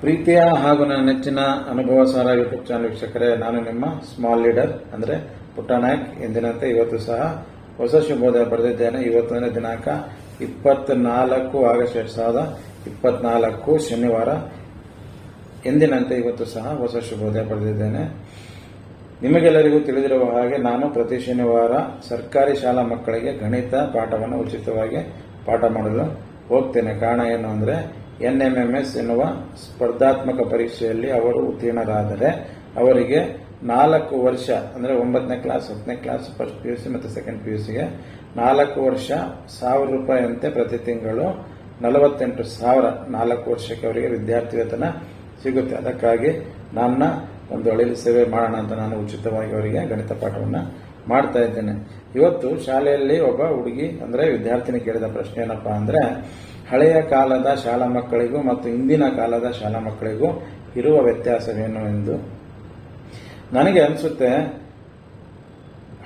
ಪ್ರೀತಿಯ ಹಾಗೂ ನನ್ನ ನೆಚ್ಚಿನ ಅನುಭವ ಸಾರ ಯೂಟ್ಯೂಬ್ ಚಾನಲ್ ವೀಕ್ಷಕರೇ, ನಾನು ನಿಮ್ಮ ಸ್ಮಾಲ್ ಲೀಡರ್ ಅಂದರೆ ಪುಟ್ಟನಾಯಕ್ ಎಂದಿನಂತೆ ಇವತ್ತು ಸಹ ಹೊಸ ಶುಭೋದಯ ಬರೆದಿದ್ದೇನೆ. ಇವತ್ತಿನ ದಿನಾಂಕ ಇಪ್ಪತ್ನಾಲ್ಕು ಆಗಸ್ಟ್ ಎರಡ್ ಸಾವಿರದ ಇಪ್ಪತ್ನಾಲ್ಕು ಶನಿವಾರ. ಎಂದಿನಂತೆ ಇವತ್ತು ಸಹ ಹೊಸ ಶುಭೋದಯ ಪಡೆದಿದ್ದೇನೆ ನಿಮಗೆಲ್ಲರಿಗೂ ತಿಳಿದಿರುವ ಹಾಗೆ ನಾನು ಪ್ರತಿ ಶನಿವಾರ ಸರ್ಕಾರಿ ಶಾಲಾ ಮಕ್ಕಳಿಗೆ ಗಣಿತ ಪಾಠವನ್ನು ಉಚಿತವಾಗಿ ಪಾಠ ಮಾಡಲು ಹೋಗ್ತೇನೆ. ಕಾರಣ ಏನು ಅಂದರೆ ಎನ್ ಎಂ ಎಂ ಎಸ್ ಎನ್ನುವ ಸ್ಪರ್ಧಾತ್ಮಕ ಪರೀಕ್ಷೆಯಲ್ಲಿ ಅವರು ಉತ್ತೀರ್ಣರಾದರೆ ಅವರಿಗೆ ನಾಲ್ಕು ವರ್ಷ, ಅಂದರೆ ಒಂಬತ್ತನೇ ಕ್ಲಾಸ್ ಹತ್ತನೇ class first P U C ಮತ್ತು ಸೆಕೆಂಡ್ ಪಿ ಯು ಸಿಗೆ ನಾಲ್ಕು ವರ್ಷ ಸಾವಿರ ರೂಪಾಯಿಯಂತೆ ಪ್ರತಿ ತಿಂಗಳು ನಲವತ್ತೆಂಟು ಸಾವಿರ ನಾಲ್ಕು ವರ್ಷಕ್ಕೆ ಅವರಿಗೆ ವಿದ್ಯಾರ್ಥಿ ವೇತನ ಸಿಗುತ್ತೆ. ಅದಕ್ಕಾಗಿ ನನ್ನ ಒಂದು ಅಳಿಲು ಸೇವೆ ಮಾಡೋಣ ಅಂತ ನಾನು ಉಚಿತವಾಗಿ ಅವರಿಗೆ ಗಣಿತ ಪಾಠವನ್ನು ಮಾಡ್ತಾ ಇದ್ದೇನೆ. ಇವತ್ತು ಶಾಲೆಯಲ್ಲಿ ಒಬ್ಬ ಹುಡುಗಿ ಅಂದರೆ ವಿದ್ಯಾರ್ಥಿನಿ ಕೇಳಿದ ಪ್ರಶ್ನೆ ಏನಪ್ಪಾ ಅಂದರೆ ಹಳೆಯ ಕಾಲದ ಶಾಲಾ ಮಕ್ಕಳಿಗೂ ಮತ್ತು ಇಂದಿನ ಕಾಲದ ಶಾಲಾ ಮಕ್ಕಳಿಗೂ ಇರುವ ವ್ಯತ್ಯಾಸವೇನು ಎಂದು ನನಗೆ ಅನಿಸುತ್ತೆ,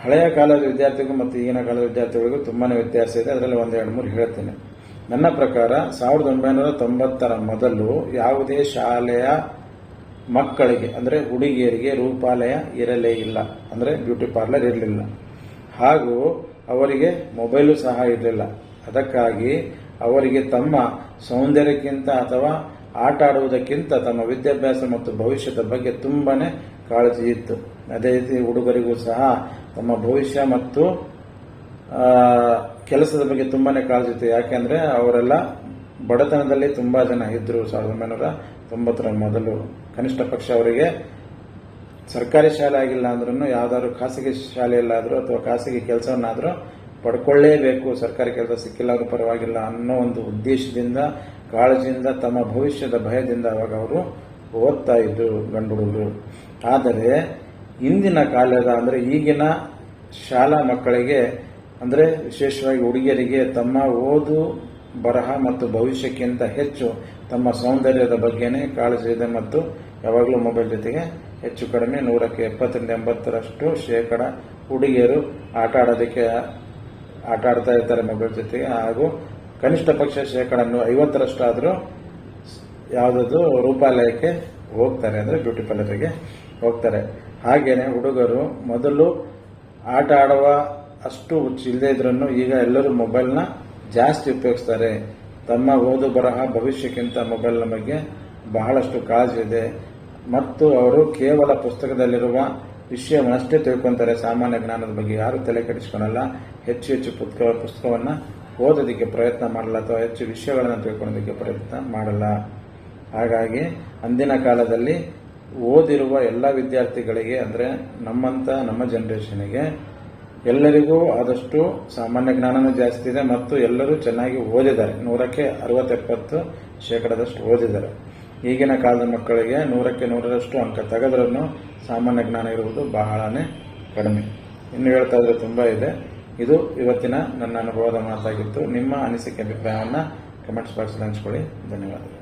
ಹಳೆಯ ಕಾಲದ ವಿದ್ಯಾರ್ಥಿಗೂ ಮತ್ತು ಈಗಿನ ಕಾಲದ ವಿದ್ಯಾರ್ಥಿಗಳಿಗೂ ತುಂಬಾ ವ್ಯತ್ಯಾಸ ಇದೆ. ಅದರಲ್ಲಿ ಒಂದೆರಡು ಮೂರು ಹೇಳ್ತೇನೆ. ನನ್ನ ಪ್ರಕಾರ ಸಾವಿರದ ಒಂಬೈನೂರ ತೊಂಬತ್ತರ ಮೊದಲು ಯಾವುದೇ ಶಾಲೆಯ ಮಕ್ಕಳಿಗೆ, ಅಂದರೆ ಹುಡುಗಿಯರಿಗೆ ರೂಪಾಲಯ ಇರಲೇ ಇಲ್ಲ, ಅಂದರೆ ಬ್ಯೂಟಿ ಪಾರ್ಲರ್ ಇರಲಿಲ್ಲ. ಹಾಗೂ ಅವರಿಗೆ ಮೊಬೈಲು ಸಹ ಇರಲಿಲ್ಲ. ಅದಕ್ಕಾಗಿ ಅವರಿಗೆ ತಮ್ಮ ಸೌಂದರ್ಯಕ್ಕಿಂತ ಅಥವಾ ಆಟ ಆಡುವುದಕ್ಕಿಂತ ತಮ್ಮ ವಿದ್ಯಾಭ್ಯಾಸ ಮತ್ತು ಭವಿಷ್ಯದ ಬಗ್ಗೆ ತುಂಬಾನೇ ಕಾಳಜಿ ಇತ್ತು. ಅದೇ ರೀತಿ ಹುಡುಗರಿಗೂ ಸಹ ತಮ್ಮ ಭವಿಷ್ಯ ಮತ್ತು ಕೆಲಸದ ಬಗ್ಗೆ ತುಂಬಾನೇ ಕಾಳಜಿ ಇತ್ತು. ಯಾಕೆಂದ್ರೆ ಅವರೆಲ್ಲ ಬಡತನದಲ್ಲಿ ತುಂಬಾ ಜನ ಇದ್ದರು ಸಾವಿರದ ಒಂಬೈನೂರ ತೊಂಬತ್ತರ ಮೊದಲು. ಕನಿಷ್ಠ ಪಕ್ಷ ಅವರಿಗೆ ಸರ್ಕಾರಿ ಶಾಲೆ ಆಗಿಲ್ಲ ಅಂದ್ರೂ ಯಾವ್ದಾದ್ರು ಖಾಸಗಿ ಶಾಲೆಯಲ್ಲಾದರೂ ಅಥವಾ ಖಾಸಗಿ ಕೆಲಸವನ್ನಾದ್ರೂ ಪಡ್ಕೊಳ್ಳೇಬೇಕು, ಸರ್ಕಾರಿ ಕೆಲಸ ಸಿಕ್ಕಿಲ್ಲ ಅವರು ಪರವಾಗಿಲ್ಲ ಅನ್ನೋ ಒಂದು ಉದ್ದೇಶದಿಂದ, ಕಾಳಜಿಯಿಂದ, ತಮ್ಮ ಭವಿಷ್ಯದ ಭಯದಿಂದ ಅವಾಗ ಅವರು ಓದ್ತಾ ಇದ್ರು ಗಂಡು ಹುಡುಗರು ಆದರೆ, ಇಂದಿನ ಕಾಲದ ಅಂದರೆ ಈಗಿನ ಶಾಲಾ ಮಕ್ಕಳಿಗೆ ಅಂದರೆ ವಿಶೇಷವಾಗಿ ಹುಡುಗಿಯರಿಗೆ ತಮ್ಮ ಓದು ಬರಹ ಮತ್ತು ಭವಿಷ್ಯಕ್ಕಿಂತ ಹೆಚ್ಚು ತಮ್ಮ ಸೌಂದರ್ಯದ ಬಗ್ಗೆನೇ ಕಾಳಜಿ ಇದೆ ಮತ್ತು ಯಾವಾಗಲೂ ಮೊಬೈಲ್ ಜೊತೆಗೆ ಹೆಚ್ಚು ಕಡಿಮೆ ನೂರಕ್ಕೆ ಎಪ್ಪತ್ತರಿಂದ ಎಂಬತ್ತರಷ್ಟು ಶೇಕಡ ಹುಡುಗಿಯರು ಆಟ ಆಡೋದಕ್ಕೆ ಆಟ ಆಡ್ತಾ ಇರ್ತಾರೆ ಮೊಬೈಲ್ ಜೊತೆಗೆ. ಹಾಗೂ ಕನಿಷ್ಠ ಪಕ್ಷ ಶೇಕಡ ಐವತ್ತರಷ್ಟಾದರೂ ಯಾವುದಾದ್ರು ರೂಪಾಲಯಕ್ಕೆ ಹೋಗ್ತಾರೆ, ಅಂದರೆ ಬ್ಯೂಟಿ ಪಾರ್ಲರಿಗೆ ಹೋಗ್ತಾರೆ. ಹಾಗೇನೆ ಹುಡುಗರು ಮೊದಲು ಆಟ ಆಡುವ ಅಷ್ಟು ಹುಚ್ಚು ಇದ್ರೂ ಈಗ ಎಲ್ಲರೂ ಮೊಬೈಲ್ನ ಜಾಸ್ತಿ ಉಪಯೋಗಿಸ್ತಾರೆ. ತಮ್ಮ ಓದು ಬರಹ ಭವಿಷ್ಯಕ್ಕಿಂತ ಮೊಬೈಲ್ನ ಬಗ್ಗೆ ಬಹಳಷ್ಟು ಕಾಳಜಿ ಇದೆ. ಮತ್ತು ಅವರು ಕೇವಲ ಪುಸ್ತಕದಲ್ಲಿರುವ ವಿಷಯವನ್ನಷ್ಟೇ ತಿಳ್ಕೊಂತಾರೆ. ಸಾಮಾನ್ಯ ಜ್ಞಾನದ ಬಗ್ಗೆ ಯಾರು ತಲೆ ಕೆಡಿಸ್ಕೊಳಲ್ಲ. ಹೆಚ್ಚು ಹೆಚ್ಚು ಪುಸ್ತಕ, ಪುಸ್ತಕವನ್ನು ಓದೋದಕ್ಕೆ ಪ್ರಯತ್ನ ಮಾಡಲ್ಲ ಅಥವಾ ಹೆಚ್ಚು ವಿಷಯಗಳನ್ನು ತಿಳ್ಕೊಳೋದಕ್ಕೆ ಪ್ರಯತ್ನ ಮಾಡಲ್ಲ. ಹಾಗಾಗಿ ಅಂದಿನ ಕಾಲದಲ್ಲಿ ಓದಿರುವ ಎಲ್ಲ ವಿದ್ಯಾರ್ಥಿಗಳಿಗೆ ಅಂದರೆ ನಮ್ಮಂತ ನಮ್ಮ ಜನರೇಷನ್ಗೆ ಎಲ್ಲರಿಗೂ ಆದಷ್ಟು ಸಾಮಾನ್ಯ ಜ್ಞಾನನೂ ಜಾಸ್ತಿ ಇದೆ ಮತ್ತು ಎಲ್ಲರೂ ಚೆನ್ನಾಗಿ ಓದಿದ್ದಾರೆ. ನೂರಕ್ಕೆ ಅರವತ್ತೆಪ್ಪತ್ತು ಶೇಕಡದಷ್ಟು ಓದಿದ್ದಾರೆ. ಈಗಿನ ಕಾಲದ ಮಕ್ಕಳಿಗೆ ನೂರಕ್ಕೆ ನೂರರಷ್ಟು ಅಂಕ ತೆಗೆದ್ರೂ ಸಾಮಾನ್ಯ ಜ್ಞಾನ ಇರುವುದು ಬಹಳನೇ ಕಡಿಮೆ. ಇನ್ನು ಹೇಳ್ತಾ ಇದ್ರೆ ತುಂಬ ಇದೆ. ಇದು ಇವತ್ತಿನ ನನ್ನ ಅನುಭವದ ಮಾತಾಗಿತ್ತು. ನಿಮ್ಮ ಅನಿಸಿಕೆ, ಅಭಿಪ್ರಾಯವನ್ನು ಕಮೆಂಟ್ಸ್ ಬಾಕ್ಸ್ ಹಂಚ್ಕೊಳ್ಳಿ. ಧನ್ಯವಾದಗಳು.